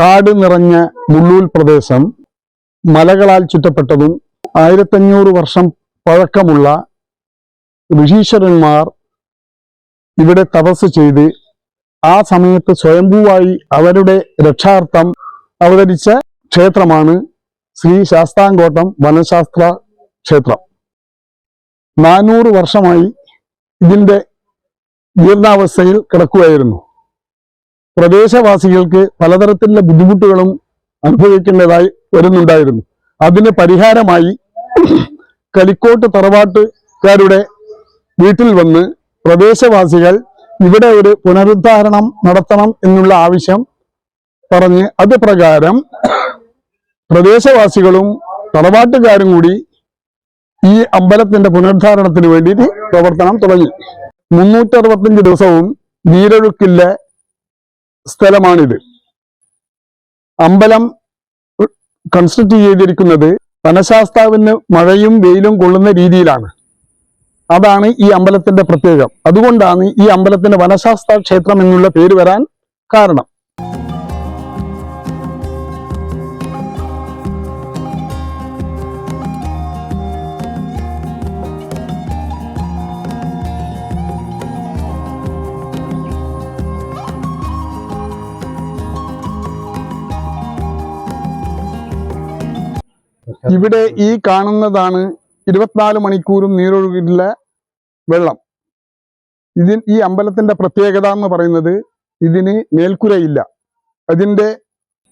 കാട് നിറഞ്ഞ മുള്ളൂൽ പ്രദേശം മലകളാൽ ചുറ്റപ്പെട്ടതും ആയിരത്തഞ്ഞൂറ് വർഷം പഴക്കമുള്ള ഋഷീശ്വരന്മാർ ഇവിടെ തപസ് ചെയ്ത് ആ സമയത്ത് സ്വയംഭൂവായി അവരുടെ രക്ഷാർത്ഥം അവതരിച്ച ക്ഷേത്രമാണ് ശ്രീ ശാസ്താംകോട്ടം വനശാസ്ത്ര ക്ഷേത്രം. നാനൂറ് വർഷമായി ഇതിന്റെ ജീർണാവസ്ഥയിൽ കിടക്കുകയായിരുന്നു. പ്രദേശവാസികൾക്ക് പലതരത്തിലുള്ള ബുദ്ധിമുട്ടുകളും അനുഭവിക്കേണ്ടതായി വരുന്നുണ്ടായിരുന്നു. അതിന് പരിഹാരമായി കലിക്കോട്ട് തറവാട്ടുകാരുടെ വീട്ടിൽ വന്ന് പ്രദേശവാസികൾ ഇവിടെ ഒരു പുനരുദ്ധാരണം നടത്തണം എന്നുള്ള ആവശ്യം പറഞ്ഞ് അത് പ്രകാരം പ്രദേശവാസികളും തറവാട്ടുകാരും കൂടി ഈ അമ്പലത്തിന്റെ പുനരുദ്ധാരണത്തിന് വേണ്ടിയിട്ട് പ്രവർത്തനം തുടങ്ങി. മുന്നൂറ്ററുപത്തഞ്ച് ദിവസവും നീരൊഴുക്കില്ല സ്ഥലമാണിത്. അമ്പലം കൺസ്ട്രക്ട് ചെയ്തിരിക്കുന്നത് വനശാസ്താവിന് മഴയും വെയിലും കൊള്ളുന്ന രീതിയിലാണ്. അതാണ് ഈ അമ്പലത്തിന്റെ പ്രത്യേകം അതുകൊണ്ടാണ് ഈ അമ്പലത്തിന് വനശാസ്ത്ര ക്ഷേത്രം എന്നുള്ള പേര് വരാൻ കാരണം. ഇവിടെ ഈ കാണുന്നതാണ് ഇരുപത്തിനാല് മണിക്കൂറും നീരൊഴുകിയിട്ടുള്ള വെള്ളം. ഇതിൻ ഈ അമ്പലത്തിന്റെ പ്രത്യേകത എന്ന് പറയുന്നത് ഇതിന് മേൽക്കുരയില്ല. അതിന്റെ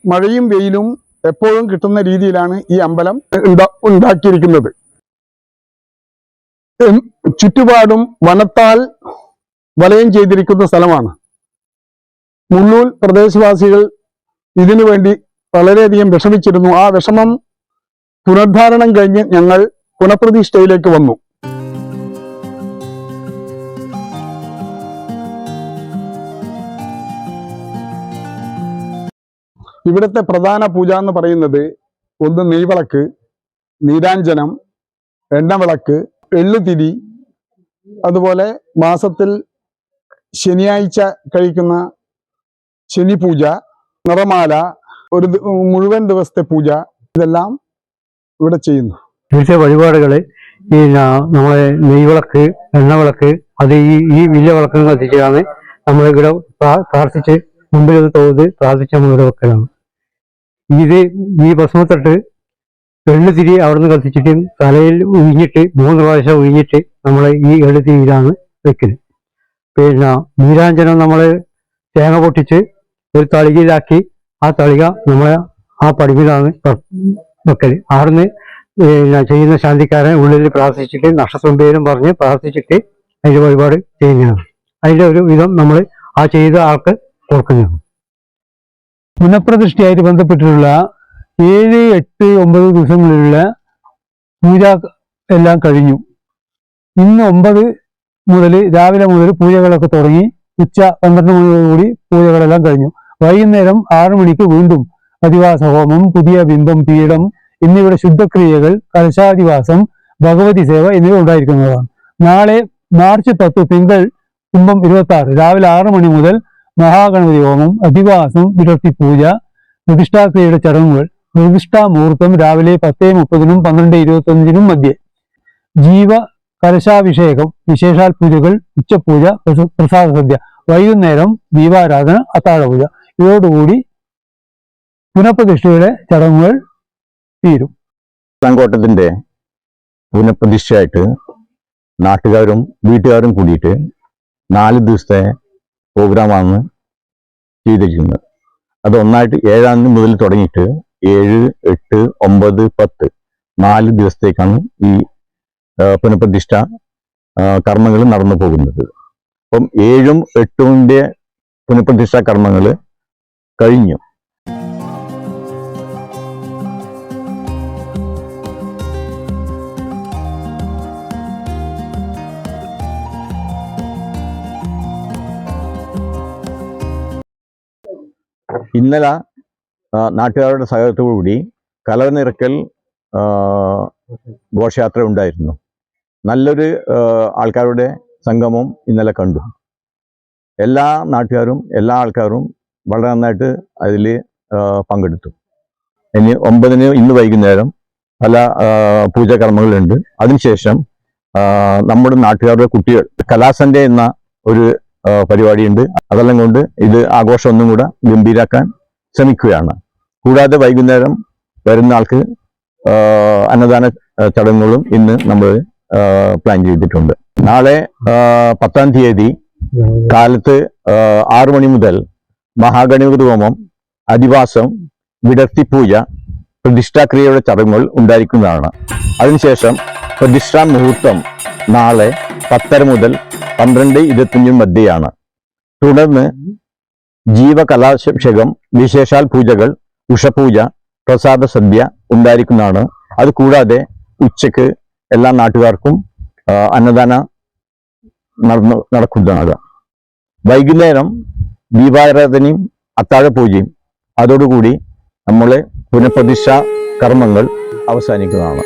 മഴയും വെയിലും എപ്പോഴും കിട്ടുന്ന രീതിയിലാണ് ഈ അമ്പലം ഉണ്ടാ- ഉണ്ടാക്കിയിരിക്കുന്നത്. ചുറ്റുപാടും വനത്താൽ വലയം ചെയ്തിരിക്കുന്ന സ്ഥലമാണ്. മുള്ളൂൽ പ്രദേശവാസികൾ ഇതിനു വേണ്ടി വളരെയധികം വിഷമിച്ചിരുന്നു. ആ വിഷമം പുനരുദ്ധാരണം കഴിഞ്ഞ് ഞങ്ങൾ പുനഃപ്രതിഷ്ഠയിലേക്ക് വന്നു. ഇവിടുത്തെ പ്രധാന പൂജ എന്ന് പറയുന്നത് ഒന്ന് നെയ്വിളക്ക് നീരാഞ്ജനം എണ്ണവിളക്ക് എള്ളുതിരി അതുപോലെ മാസത്തിൽ ശനിയാഴ്ച കഴിക്കുന്ന ശനി പൂജ നിറമാല ഒരു മുഴുവൻ ദിവസത്തെ പൂജ ഇതെല്ലാം ഇവിടെ ചെയ്യുന്നു. വിവിധ വഴിപാടുകൾ ഈ നമ്മളെ നെയ്വിളക്ക് എണ്ണവിളക്ക് അത് ഈ ഈ വലിയ വിളക്ക് കത്തിച്ചാണ് പ്രാ- പ്രാർത്ഥിച്ച് മുമ്പിൽ തോത് പ്രാർത്ഥിച്ച് നമ്മൾ ഇവിടെ വെക്കലാണ്. ഇത് ഈ ഭസ്മത്തിട്ട് എള്ളുതിരി അവിടുന്ന് കത്തിച്ചിട്ട് തലയിൽ ഉഴിഞ്ഞിട്ട് മൂന്ന് പ്രാവശ്യം ഉഴിഞ്ഞിട്ട് നമ്മളെ ഈ എള്ളുതിരിയിലാണ് വെക്കൽ. പിന്നെ നീരാഞ്ജനം നമ്മൾ തേങ്ങ പൊട്ടിച്ച് ഒരു തളികയിലാക്കി ആ തളിക നമ്മളെ ആ പടിമിലാണ് അവിടുന്ന് പിന്നെ ചെയ്യുന്ന ശാന്തിക്കാരൻ ഉള്ളിൽ പ്രാർത്ഥിച്ചിട്ട് നക്ഷത്രമ്പേരും പറഞ്ഞ് പ്രാർത്ഥിച്ചിട്ട് അതിന്റെ വഴിപാട് ചെയ്യുന്നതാണ്. അതിന്റെ ഒരു വിധം നമ്മൾ ആ ചെയ്ത ആൾക്ക് കൊടുക്കുന്നതാണ്. പുനഃപ്രതിഷ്ഠയായിട്ട് ബന്ധപ്പെട്ടിട്ടുള്ള ഏഴ് എട്ട് ഒമ്പത് ദിവസങ്ങളിലുള്ള പൂജ എല്ലാം കഴിഞ്ഞു. ഇന്ന് ഒമ്പത് മുതൽ രാവിലെ മുതൽ പൂജകളൊക്കെ തുടങ്ങി ഉച്ച പന്ത്രണ്ട് മണിയോടുകൂടി പൂജകളെല്ലാം കഴിഞ്ഞു. വൈകുന്നേരം ആറു മണിക്ക് വീണ്ടും അധിവാസ ഹോമം പുതിയ ബിംബം പീഠം എന്നിവയുടെ ശുദ്ധക്രിയകൾ കലശാധിവാസം ഭഗവതി സേവ എന്നിവ ഉണ്ടായിരിക്കുന്നതാണ്. നാളെ മാർച്ച് പത്ത് തിങ്കൾ കുംഭം ഇരുപത്തി ആറ് രാവിലെ ആറ് മണി മുതൽ മഹാഗണപതി ഹോമം അധിവാസം വിടർത്തി പൂജ പ്രതിഷ്ഠാക്രിയയുടെ ചടങ്ങുകൾ പ്രതിഷ്ഠാ മുഹൂർത്തം രാവിലെ പത്തേ മുപ്പതിനും പന്ത്രണ്ട് ഇരുപത്തി മധ്യേ. ജീവ കലശാഭിഷേകം വിശേഷാൽ പൂജകൾ ഉച്ചപൂജ പ്രസ- പ്രസാദ സദ്യ വൈകുന്നേരം ദീപാരാധന അത്താഴപൂജ. ഇതോടുകൂടി പുനഃപ്രതിഷ്ഠയുടെ ചടങ്ങുകൾ തീരും. ശാസ്താംകോട്ടത്തിന്റെ പുനഃപ്രതിഷ്ഠയായിട്ട് നാട്ടുകാരും വീട്ടുകാരും കൂടിയിട്ട് നാല് ദിവസത്തെ പ്രോഗ്രാമാണ് ചെയ്തിരിക്കുന്നത്. അത് ഒന്നായിട്ട് ഏഴാം മുതൽ തുടങ്ങിയിട്ട് ഏഴ് എട്ട് ഒമ്പത് പത്ത് നാല് ദിവസത്തേക്കാണ് ഈ പുനഃപ്രതിഷ്ഠ കർമ്മങ്ങൾ നടന്നു പോകുന്നത്. അപ്പം ഏഴും എട്ടുമിന്റെ പുനഃപ്രതിഷ്ഠ കർമ്മങ്ങൾ കഴിഞ്ഞു. ഇന്നലെ നാട്ടുകാരുടെ സഹകരണത്തോടുകൂടി കലവനിറക്കൽ ഘോഷയാത്ര ഉണ്ടായിരുന്നു. നല്ലൊരു ആൾക്കാരുടെ സംഗമം ഇന്നലെ കണ്ടു. എല്ലാ നാട്ടുകാരും എല്ലാ ആൾക്കാരും വളരെ നന്നായിട്ട് അതിൽ പങ്കെടുത്തു. ഇനി ഒമ്പതിന് ഇന്ന് വൈകുന്നേരം പല പൂജാകർമ്മങ്ങളുണ്ട്. അതിനുശേഷം നമ്മുടെ നാട്ടുകാരുടെ കുട്ടികൾ കലാസന്റെ എന്ന ഒരു പരിപാടിയുണ്ട്. അതെല്ലാം കൊണ്ട് ഇത് ആഘോഷം ഒന്നും കൂടെ ഗംഭീരാക്കാൻ ശ്രമിക്കുകയാണ്. കൂടാതെ വൈകുന്നേരം വരുന്ന ആൾക്ക് അന്നദാന ചടങ്ങുകളും ഇന്ന് നമ്മൾ പ്ലാൻ ചെയ്തിട്ടുണ്ട്. നാളെ പത്താം തീയതി കാലത്ത് ആറു മണി മുതൽ മഹാഗണപതി ഹോമം അധിവാസം വിടർത്തി പൂജ പ്രതിഷ്ഠാക്രിയയുടെ ചടങ്ങുകൾ ഉണ്ടായിരിക്കുന്നതാണ്. അതിനുശേഷം പ്രതിഷ്ഠാ മുഹൂർത്തം നാളെ പത്തര മുതൽ പന്ത്രണ്ട് ഇരുപത്തിയഞ്ചും മധ്യയാണ്. തുടർന്ന് ജീവകലാഭിഷേകം വിശേഷാൽ പൂജകൾ ഉഷപൂജ പ്രസാദ സദ്യ ഉണ്ടായിരിക്കുന്നതാണ്. അത് കൂടാതെ ഉച്ചയ്ക്ക് എല്ലാ നാട്ടുകാർക്കും അന്നദാന നടന്നു നടക്കുന്നതാണ്. വൈകുന്നേരം ദീപാരാധനയും അത്താഴപൂജയും അതോടുകൂടി നമ്മളെ പുനഃപ്രതിഷ്ഠ കർമ്മങ്ങൾ അവസാനിക്കുന്നതാണ്.